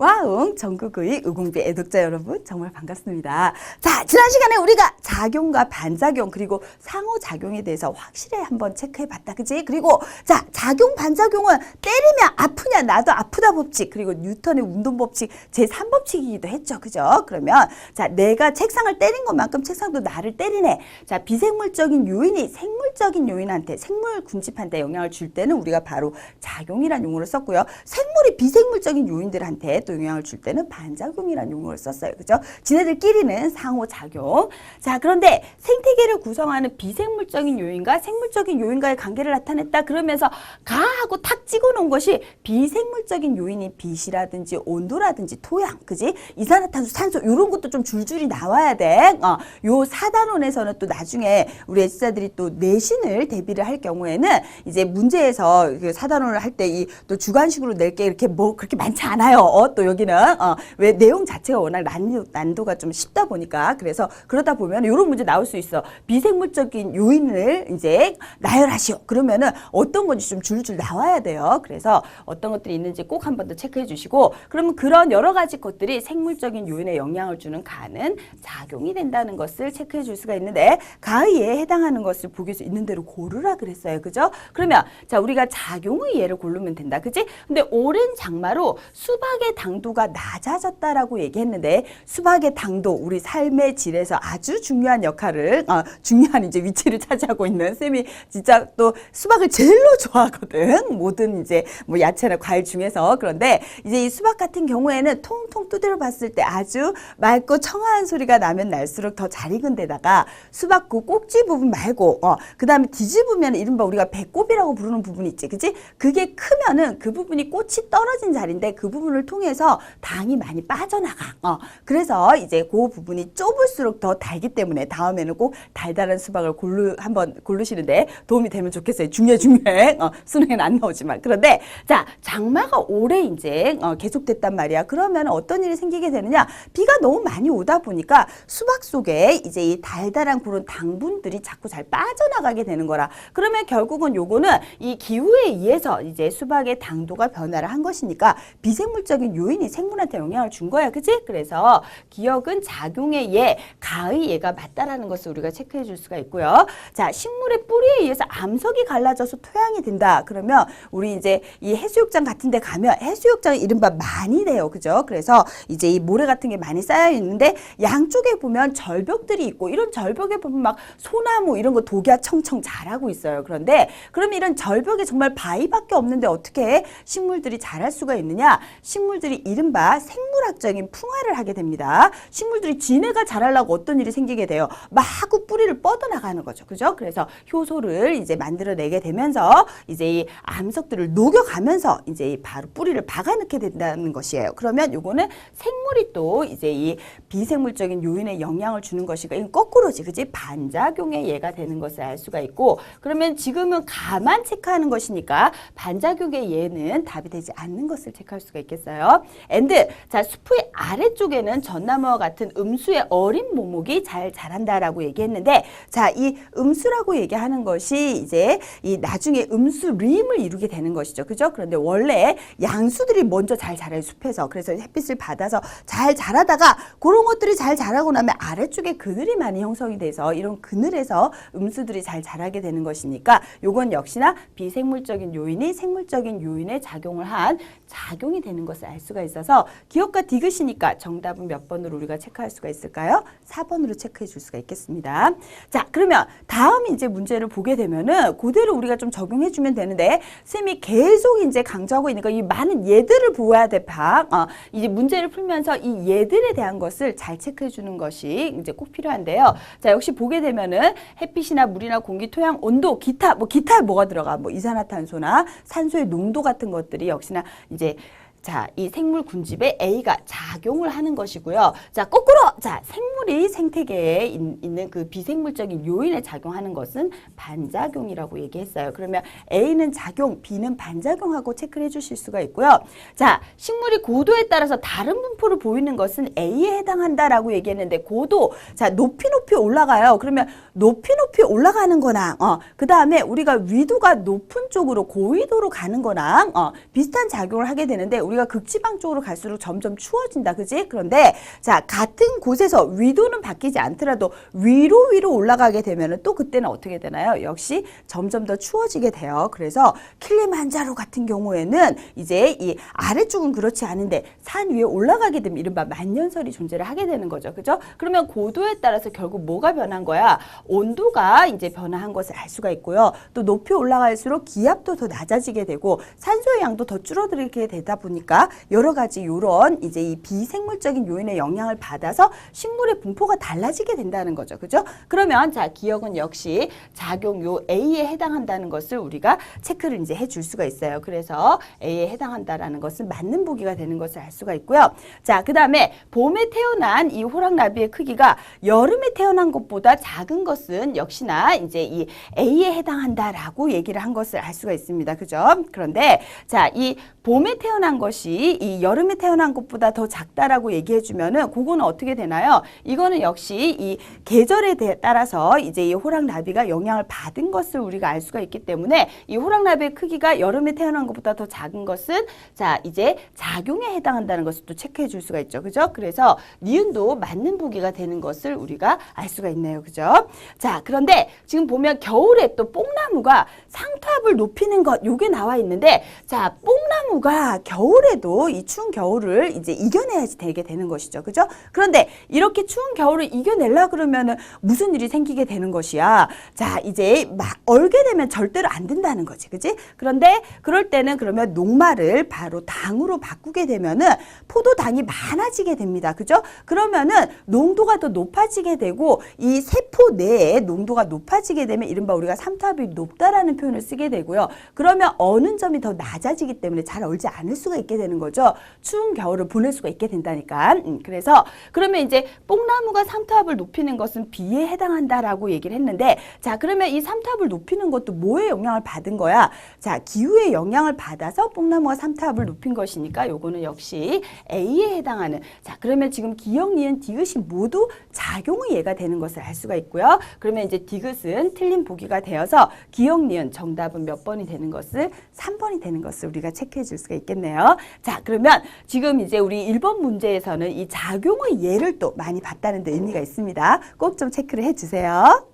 와웅 전국의 의공비 애독자 여러분 정말 반갑습니다. 자 지난 시간에 우리가 작용과 반작용 그리고 상호작용에 대해서 확실히 한번 체크해봤다 그지? 그리고 자 작용 반작용은 때리면 아프냐 나도 아프다 법칙 그리고 뉴턴의 운동 법칙 제 3법칙이기도 했죠 그죠? 그러면 자 내가 책상을 때린 것만큼 책상도 나를 때리네. 자 비생물적인 요인이 생물적인 요인한테 생물 군집한테 영향을 줄 때는 우리가 바로 작용이란 용어를 썼고요. 생물이 비생물적인 요인들한테 또 영향을 줄 때는 반작용이라는 용어를 썼어요. 그죠? 지네들끼리는 상호작용. 자, 그런데 생태계를 구성하는 비생물적인 요인과 생물적인 요인과의 관계를 나타냈다 그러면서 가하고 탁 찍어 놓은 것이 비생물적인 요인이 빛이라든지 온도라든지 토양, 그지? 이산화탄소, 산소 이런 것도 좀 줄줄이 나와야 돼. 어, 요 사단원에서는 또 나중에 우리 애지자들이 또 내신을 대비를 할 경우에는 이제 문제에서 그 사단원을 할 때 이 또 주관식으로 낼 게 이렇게 뭐 그렇게 많지 않아요. 어, 또 여기는 어, 왜 내용 자체가 워낙 난도, 난도가 좀 쉽다 보니까 그래서 그러다 보면 이런 문제 나올 수 있어. 비생물적인 요인을 이제 나열하시오. 그러면은 어떤 건지 좀 줄줄 나와야 돼요. 그래서 어떤 것들이 있는지 꼭 한 번 더 체크해 주시고 그러면 그런 여러 가지 것들이 생물적인 요인에 영향을 주는 가는 작용이 된다는 것을 체크해 줄 수가 있는데 가의에 해당하는 것을 보기 수 있는 대로 고르라 그랬어요. 그죠? 그러면 자 우리가 작용의 예를 고르면 된다. 그지? 근데 오랜 장마로 수박의 당도가 낮아졌다라고 얘기했는데 수박의 당도 우리 삶의 질에서 아주 중요한 역할을 어, 중요한 이제 위치를 차지하고 있는 쌤이 진짜 또 수박을 제일로 좋아하거든. 모든 이제 뭐 야채나 과일 중에서 그런데 이제 이 수박 같은 경우에는 통통 두드려 봤을 때 아주 맑고 청아한 소리가 나면 날수록 더 잘 익은 데다가 수박 그 꼭지 부분 말고 어 그 다음에 뒤집으면 이른바 우리가 배꼽이라고 부르는 부분이 있지. 그지? 그게 크면은 그 부분이 꽃이 떨어진 자리인데 그 부분을 통해 서 당이 많이 빠져나가. 어 그래서 이제 그 부분이 좁을수록 더 달기 때문에 다음에는 꼭 달달한 수박을 고르 한번 고르시는데 도움이 되면 좋겠어요. 중요해 중요해. 어 수능에는 안 나오지만 그런데 자 장마가 오래 이제 어, 계속됐단 말이야. 그러면 어떤 일이 생기게 되느냐? 비가 너무 많이 오다 보니까 수박 속에 이제 이 달달한 그런 당분들이 자꾸 잘 빠져나가게 되는 거라. 그러면 결국은 요거는 이 기후에 의해서 이제 수박의 당도가 변화를 한 것이니까 비생물적인 요인이 생물한테 영향을 준 거야. 그치? 그래서 기억은 작용의 예, 가의 예가 맞다라는 것을 우리가 체크해 줄 수가 있고요. 자, 식물의 뿌리에 의해서 암석이 갈라져서 토양이 된다. 그러면 우리 이제 이 해수욕장 같은 데 가면 해수욕장은 이른바 많이 돼요. 그죠? 그래서 이제 이 모래 같은 게 많이 쌓여 있는데 양쪽에 보면 절벽들이 있고 이런 절벽에 보면 막 소나무 이런 거 독야 청청 자라고 있어요. 그런데 그럼 이런 절벽에 정말 바위밖에 없는데 어떻게 식물들이 자랄 수가 있느냐? 식물들이 이른바 생물학적인 풍화를 하게 됩니다. 식물들이 지네가 자라려고 어떤 일이 생기게 돼요. 마구 뿌리를 뻗어나가는 거죠. 그죠? 그래서 효소를 이제 만들어내게 되면서 이제 이 암석들을 녹여가면서 이제 이 바로 뿌리를 박아넣게 된다는 것이에요. 그러면 요거는 생물이 또 이제 이 비생물적인 요인에 영향을 주는 것이고 이건 거꾸로지 그지 반작용의 예가 되는 것을 알 수가 있고 그러면 지금은 가만 체크하는 것이니까 반작용의 예는 답이 되지 않는 것을 체크할 수가 있겠어요. 앤드 자 숲의 아래쪽에는 전나무와 같은 음수의 어린 모목이 잘 자란다라고 얘기했는데 자 이 음수라고 얘기하는 것이 이제 이 나중에 음수림을 이루게 되는 것이죠. 그죠? 그런데 원래 양수들이 먼저 잘 자라요 숲에서 그래서 햇빛을 받아서 잘 자라다가 그런 것들이 잘 자라고 나면 아래쪽에 그늘이 많이 형성이 돼서 이런 그늘에서 음수들이 잘 자라게 되는 것이니까 요건 역시나 비생물적인 요인이 생물적인 요인에 작용을 한 작용이 되는 것을 알 수가 있어서 기억과 디귿이 니까 정답은 몇 번으로 우리가 체크할 수가 있을까요? 4번으로 체크해 줄 수가 있겠습니다. 자, 그러면 다음 이제 문제를 보게 되면은 그대로 우리가 좀 적용해 주면 되는데 쌤이 계속 이제 강조하고 있는 거 이 많은 예들을 보아야 돼, 박. 어, 이제 문제를 풀면서 이 예들에 대한 것을 잘 체크해 주는 것이 이제 꼭 필요한데요. 자, 역시 보게 되면은 햇빛이나 물이나 공기, 토양, 온도, 기타 뭐 기타에 뭐가 들어가? 뭐 이산화탄소나 산소의 농도 같은 것들이 역시나 이제 자, 이 생물 군집에 A가 작용을 하는 것이고요. 자, 거꾸로 자, 생물이 생태계에 있, 있는 그 비생물적인 요인에 작용하는 것은 반작용이라고 얘기했어요. 그러면 A는 작용, B는 반작용하고 체크를 해 주실 수가 있고요. 자, 식물이 고도에 따라서 다른 분포를 보이는 것은 A에 해당한다라고 얘기했는데 고도 자, 높이 높이 올라가요. 그러면 높이 높이 올라가는 거나 어, 그다음에 우리가 위도가 높은 쪽으로 고위도로 가는 거랑 어, 비슷한 작용을 하게 되는데 우리가 극지방 쪽으로 갈수록 점점 추워진다. 그지? 그런데 자, 같은 곳에서 위도는 바뀌지 않더라도 위로 위로 올라가게 되면은 또 그때는 어떻게 되나요? 역시 점점 더 추워지게 돼요. 그래서 킬리만자로 같은 경우에는 이제 이 아래쪽은 그렇지 않은데 산 위에 올라가게 되면 이른바 만년설이 존재를 하게 되는 거죠. 그죠? 그러면 고도에 따라서 결국 뭐가 변한 거야? 온도가 이제 변화한 것을 알 수가 있고요. 또 높이 올라갈수록 기압도 더 낮아지게 되고 산소의 양도 더 줄어들게 되다 보니까 여러 가지 요런 이제 이 비생물적인 요인의 영향을 받아서 식물의 분포가 달라지게 된다는 거죠. 그죠? 그러면 자, 기억은 역시 작용 요 A에 해당한다는 것을 우리가 체크를 이제 해줄 수가 있어요. 그래서 A에 해당한다라는 것은 맞는 보기가 되는 것을 알 수가 있고요. 자, 그 다음에 봄에 태어난 이 호랑나비의 크기가 여름에 태어난 것보다 작은 것은 역시나 이제 이 A에 해당한다라고 얘기를 한 것을 알 수가 있습니다. 그죠? 그런데 자, 이 봄에 태어난 것이 이 여름에 태어난 것보다 더 작다라고 얘기해 주면은 그거는 어떻게 되나요? 이거는 역시 이 계절에 대- 따라서 이제 이 호랑나비가 영향을 받은 것을 우리가 알 수가 있기 때문에 이 호랑나비의 크기가 여름에 태어난 것보다 더 작은 것은 자, 이제 작용에 해당한다는 것을 또 체크해 줄 수가 있죠. 그죠? 그래서 니은도 맞는 보기가 되는 것을 우리가 알 수가 있네요. 그죠? 자, 그런데 지금 보면 겨울에 또 뽕나무가 상투압을 높이는 것 요게 나와 있는데 자, 뽕나무가 겨울 에도 이 추운 겨울을 이제 이겨내야지 되게 되는 것이죠. 그죠? 그런데 이렇게 추운 겨울을 이겨내려 그러면은 무슨 일이 생기게 되는 것이야. 자, 이제 막 얼게 되면 절대로 안 된다는 거지. 그지? 그런데 그럴 때는 그러면 녹말을 바로 당으로 바꾸게 되면은 포도당이 많아지게 됩니다. 그죠? 그러면은 농도가 더 높아지게 되고 이 세포 내에 농도가 높아지게 되면 이른바 우리가 삼투압이 높다라는 표현을 쓰게 되고요. 그러면 어느 점이 더 낮아지기 때문에 잘 얼지 않을 수가 있게 되는 거죠. 추운 겨울을 보낼 수가 있게 된다니까. 음, 그래서 그러면 이제 뽕나무가 삼투압을 높이는 것은 비에 해당한다라고 얘기를 했는데 자 그러면 이 삼투압을 높이는 것도 뭐에 영향을 받은 거야? 자 기후에 영향을 받아서 뽕나무가 삼투압을 높인 것이니까 요거는 역시 A에 해당하는 자 그러면 지금 기역, 니은, 디귿이 모두 작용의 예가 되는 것을 알 수가 있고요. 그러면 이제 디귿은 틀린 보기가 되어서 기역, 니은 정답은 몇 번이 되는 것을 3번이 되는 것을 우리가 체크해 줄 수가 있겠네요. 자 그러면 지금 이제 우리 1번 문제에서는 이 작용의 예를 또 많이 봤다는 데 의미가 있습니다. 꼭 좀 체크를 해 주세요.